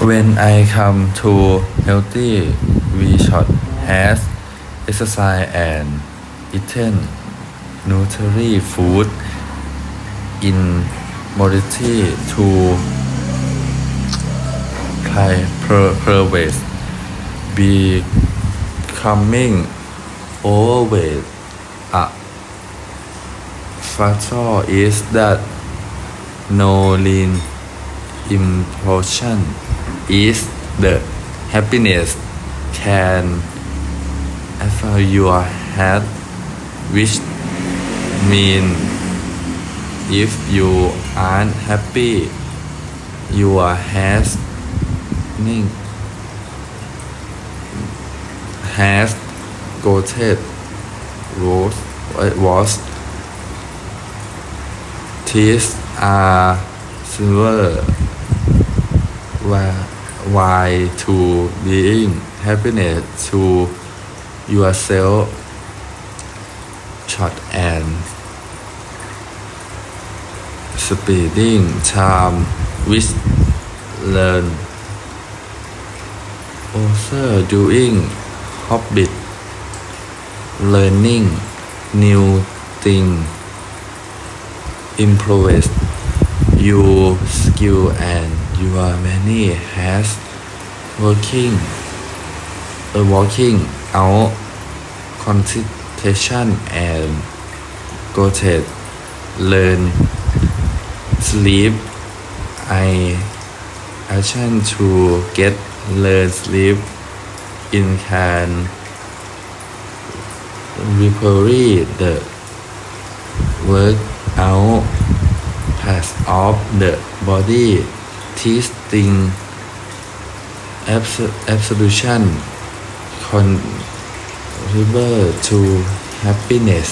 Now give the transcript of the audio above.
When I come to healthy, we should has exercise and eaten nutritious food in moderation to try prevent becoming overweight. A factor is that no lean impulsion is the happiness can affect your health which mean if you aren't happy your health has gotten worse worse teeth are silver similar why to being happiness to yourself short and speeding time with learn. Also doing hobby learning new thing improve your skill and your money has working a working out concentration and go to learn sleep. I action to get learn sleep in can repair the work out parts of the body ทีสติงแอ b s o l u t i o n contributor to happiness